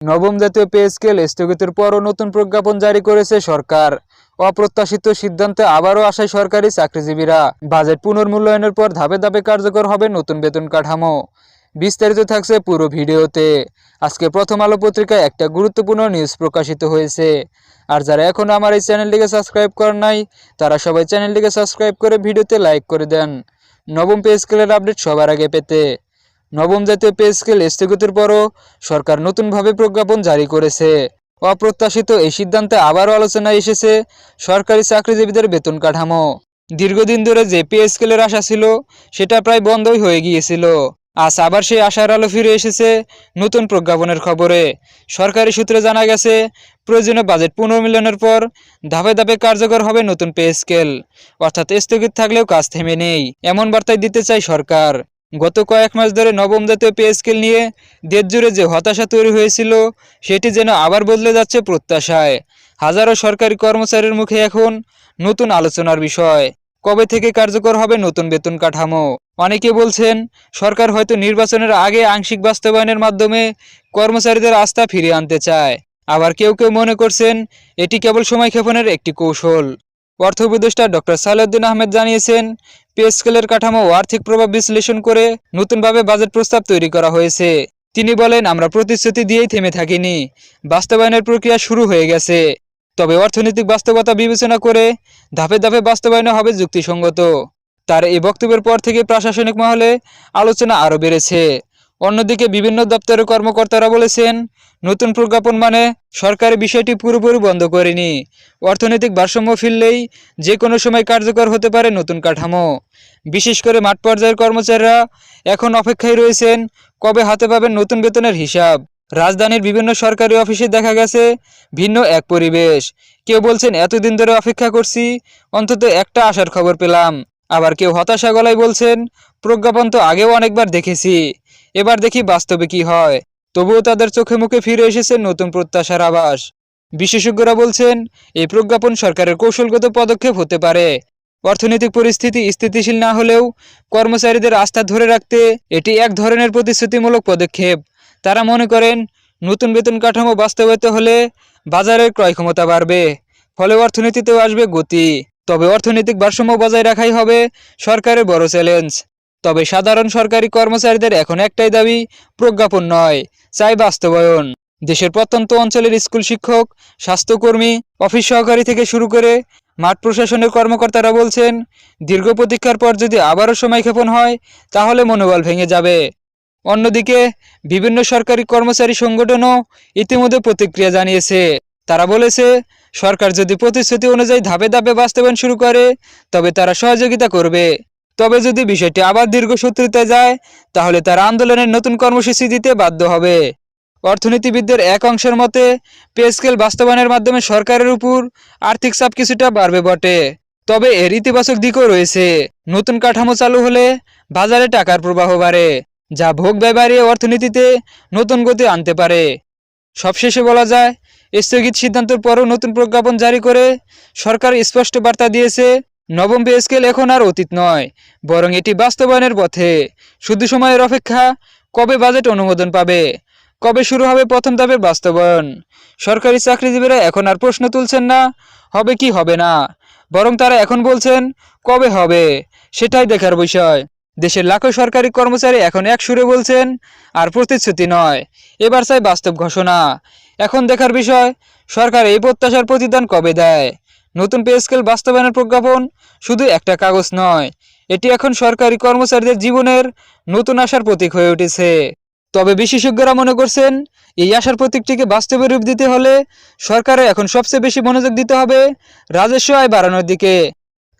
নবম জাতীয় pay scale স্থগিতের পরও নতুন প্রজ্ঞাপন জারি করেছে সরকার। অপ্রত্যাশিত সিদ্ধান্তে আবারও আসায় সরকারি চাকরিজীবীরা। বাজেট পুনর্মূল্যায়নের পর ধাপে ধাপে কার্যকর হবে নতুন বেতন কাঠামো। বিস্তারিত থাকছে পুরো ভিডিওতে। আজকে প্রথম আলো পত্রিকায় একটা গুরুত্বপূর্ণ নিউজ প্রকাশিত হয়েছে। আর যারা এখনও আমার এই চ্যানেলটিকে সাবস্ক্রাইব করেন নাই, তারা সবাই চ্যানেলটিকে সাবস্ক্রাইব করে ভিডিওতে লাইক করে দেন। নবম পে স্কেলের আপডেট সবার আগে পেতে। নবম জাতীয় পে স্কেল স্থগিতের পরও সরকার নতুনভাবে প্রজ্ঞাপন জারি করেছে। অপ্রত্যাশিত এই সিদ্ধান্তে আবারও আলোচনায় এসেছে সরকারি চাকরিজীবীদের বেতন কাঠামো। দীর্ঘদিন ধরে যে পে স্কেলের আশা ছিল, সেটা প্রায় বন্ধই হয়ে গিয়েছিল। আজ আবার সেই আশার আলো ফিরে এসেছে নতুন প্রজ্ঞাপনের খবরে। সরকারি সূত্রে জানা গেছে, প্রয়োজনীয় বাজেট পুনর্মিলনের পর ধাপে ধাপে কার্যকর হবে নতুন পে স্কেল অর্থাৎ স্থগিত থাকলেও কাজ থেমে নেই, এমন বার্তাই দিতে চায় সরকার। গত কয়েক মাস ধরে নবম জাতীয় পে স্কেল নিয়ে দেশজুড়ে যে হতাশা তৈরি হয়েছিল, সেটি যেন আবার বদলে যাচ্ছে প্রত্যাশায়। হাজারো সরকারি কর্মচারীর মুখে এখন নতুন আলোচনার বিষয়। কবে থেকে কার্যকর হবে নতুন বেতন কাঠামো? অনেকে বলছেন, সরকার হয়তো নির্বাচনের আগে আংশিক বাস্তবায়নের মাধ্যমে কর্মচারীদের আস্থা ফিরিয়ে আনতে চায়। আবার কেউ কেউ মনে করছেন, এটি কেবল সময় ক্ষেপণের একটি কৌশল। অর্থ উপদেষ্টা ডক্টর সালাউদ্দিন আহমেদ জানিয়েছেন, পে স্কেলের কাঠামো আর্থিক প্রভাব বিশ্লেষণ করে নতুনভাবে বাজেট প্রস্তাব তৈরি করা হয়েছে। তিনি বলেন, আমরা প্রতিশ্রুতি দিয়েই থেমে থাকিনি। বাস্তবায়নের প্রক্রিয়া শুরু হয়ে গেছে। তবে অর্থনৈতিক বাস্তবতা বিবেচনা করে ধাপে ধাপে বাস্তবায়নে হবে যুক্তিসঙ্গত। তার এই বক্তব্যের পর থেকে প্রশাসনিক মহলে আলোচনা আরও বেড়েছে। অন্যদিকে বিভিন্ন দপ্তরের কর্মকর্তারা বলেছেন নতুন প্রজ্ঞাপন মানে সরকার বিষয়টি পুরোপুরি বন্ধ করেনি। অর্থনৈতিক ভারসাম্য ফিরলেই যে কোনো সময় কার্যকর হতে পারে নতুন কাঠামো। বিশেষ করে মাঠ পর্যায়ের কর্মচারীরা এখন অপেক্ষায় রয়েছেন কবে হাতে পাবেন নতুন বেতনের হিসাব। রাজধানীর বিভিন্ন সরকারি অফিসে দেখা গেছে ভিন্ন এক পরিবেশ। কেউ বলছেন, এতদিন ধরে অপেক্ষা করছি, অন্তত একটা আসার খবর পেলাম। আবার কেউ হতাশা গলায় বলছেন, প্রজ্ঞাপন তো আগেও অনেকবার দেখেছি, এবার দেখি বাস্তবে কি হয়। তবুও তাদের চোখে মুখে ফিরে এসেছে নতুন প্রত্যাশার আভাস। বিশেষজ্ঞরা বলছেন, এই প্রজ্ঞাপন সরকারের কৌশলগত পদক্ষেপ হতে পারে। অর্থনৈতিক পরিস্থিতি স্থিতিশীল না হলেও কর্মচারীদের আস্থা ধরে রাখতে এটি এক ধরনের প্রতিশ্রুতিমূলক পদক্ষেপ। তারা মনে করেন, নতুন বেতন কাঠামো বাস্তবায়িত হলে বাজারের ক্রয় ক্ষমতা বাড়বে, ফলে অর্থনীতিতেও আসবে গতি। তবে অর্থনৈতিক ভারসাম্য বজায় রাখাই হবে সরকারের বড় চ্যালেঞ্জ। তবে সাধারণ সরকারি কর্মচারীদের এখন একটাই দাবি, প্রজ্ঞাপন নয়, চাই বাস্তবায়ন। দেশের প্রত্যন্ত অঞ্চলের স্কুল শিক্ষক, স্বাস্থ্যকর্মী, অফিস সহকারী থেকে শুরু করে মাঠ প্রশাসনের কর্মকর্তারা বলছেন, দীর্ঘ প্রতীক্ষার পর যদি আবারও সময় ক্ষেপণ হয়, তাহলে মনোবল ভেঙে যাবে। অন্যদিকে, বিভিন্ন সরকারি কর্মচারী সংগঠনও ইতিমধ্যে প্রতিক্রিয়া জানিয়েছে। তারা বলেছে, সরকার যদি প্রতিশ্রুতি অনুযায়ী ধাপে ধাপে বাস্তবায়ন শুরু করে, তবে তারা সহযোগিতা করবে। তবে যদি বিষয়টি আবার দীর্ঘসূত্রিতে যায়, তাহলে তারা আন্দোলনের নতুন কর্মসূচি দিতে বাধ্য হবে। অর্থনীতিবিদদের এক অংশের মতে, পে স্কেল বাস্তবায়নের মাধ্যমে সরকারের উপর আর্থিক চাপ কিছুটা বাড়বে বটে। তবে এর ইতিবাচক দিকও রয়েছে। নতুন কাঠামো চালু হলে বাজারে টাকার প্রবাহ বাড়ে, যা ভোগ ব্যয় বাড়িয়ে অর্থনীতিতে নতুন গতি আনতে পারে। সবশেষে বলা যায়, স্থগিত সিদ্ধান্তের পরও নতুন প্রজ্ঞাপন জারি করে সরকার স্পষ্ট বার্তা দিয়েছে নবম পে স্কেল এখন আর অতীত নয়, বরং এটি বাস্তবায়নের পথে। শুধু সময়ের অপেক্ষা কবে বাজেট অনুমোদন পাবে? কবে শুরু হবে প্রথম ধাপের বাস্তবায়ন? সরকারি চাকরিজীবীরা এখন আর প্রশ্ন তুলছেন না, হবে কি হবে না, বরং তারা এখন বলছেন, কবে হবে? সেটাই দেখার বিষয়। দেশের লাখো সরকারি কর্মচারী এখন এক সুরে বলছেন, আর প্রতিশ্রুতি নয়। এবার চাই বাস্তব ঘোষণা। এখন দেখার বিষয়, সরকার এই প্রত্যাশার প্রতিদান কবে দেয়? নতুন পে স্কেল বাস্তবায়নের প্রজ্ঞাপন শুধু একটা কাগজ নয়, এটি এখন সরকারি কর্মচারীদের জীবনের নতুন আশার প্রতীক হয়ে উঠেছে। তবে বিশেষজ্ঞরা মনে করছেন, এই আশার প্রতীকটিকে বাস্তবে রূপ দিতে হলে সরকারের এখন সবচেয়ে বেশি মনোযোগ দিতে হবে রাজস্ব আয় বাড়ানোর দিকে।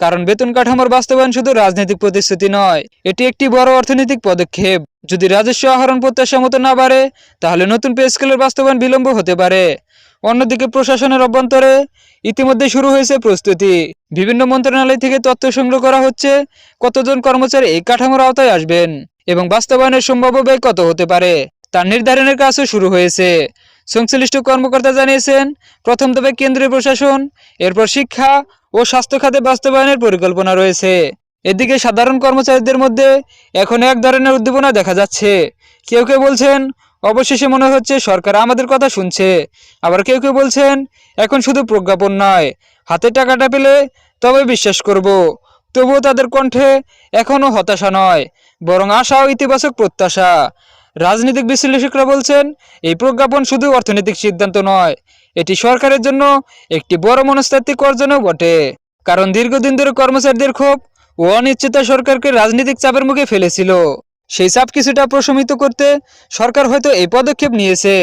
কারণ বেতন কাঠামোর বাস্তবায়ন শুধু রাজনৈতিক প্রতিশ্রুতি নয়, এটি একটি বড় অর্থনৈতিক পদক্ষেপ। যদি রাজস্ব আহরণ প্রত্যাশা মতো না বাড়ে, তাহলে নতুন পে স্কেলের বাস্তবায়ন বিলম্ব হতে পারে। অন্যদিকে প্রশাসনের অভ্যন্তরে ইতিমধ্যে শুরু হয়েছে প্রস্তুতি। বিভিন্ন মন্ত্রণালয় থেকে তথ্য সংগ্রহ করা হচ্ছে কতজন কর্মচারী এই কাঠামোর আওতায় আসবেন এবং বাস্তবায়নের সম্ভাব্য ব্যয় কত হতে পারে তার নির্ধারণের কাজও শুরু হয়েছে। সংশ্লিষ্ট কর্মকর্তা জানিয়েছেন, প্রথম ধাপে কেন্দ্রীয় প্রশাসন, এরপর শিক্ষা ও স্বাস্থ্য খাতে বাস্তবায়নের পরিকল্পনা রয়েছে। এদিকে সাধারণ কর্মচারীদের মধ্যে এখন এক ধরনের উদ্দীপনা দেখা যাচ্ছে। কেউ কেউ বলছেন অবশেষে মনে হচ্ছে সরকার আমাদের কথা শুনছে। আবার কেউ কেউ বলছেন, এখন শুধু প্রজ্ঞাপন নয়, হাতে টাকাটা পেলে তবে বিশ্বাস করব। তবুও তাদের কণ্ঠে এখনও হতাশা নয়, বরং আশা ও ইতিবাচক প্রত্যাশা। রাজনৈতিক বিশ্লেষকরা বলছেন, এই প্রজ্ঞাপন শুধু অর্থনৈতিক সিদ্ধান্ত নয়, এটি সরকারের জন্য একটি বড় মনস্তাত্ত্বিক অর্জনও বটে। কারণ দীর্ঘদিন ধরে কর্মচারীদের ক্ষোভ ও অনিশ্চিতা সরকারকে রাজনৈতিক চাপের মুখে ফেলেছিল। সেই চাপ কিছুটা প্রশমিত করতে সরকার হয়তো এই পদক্ষেপ নিয়েছে।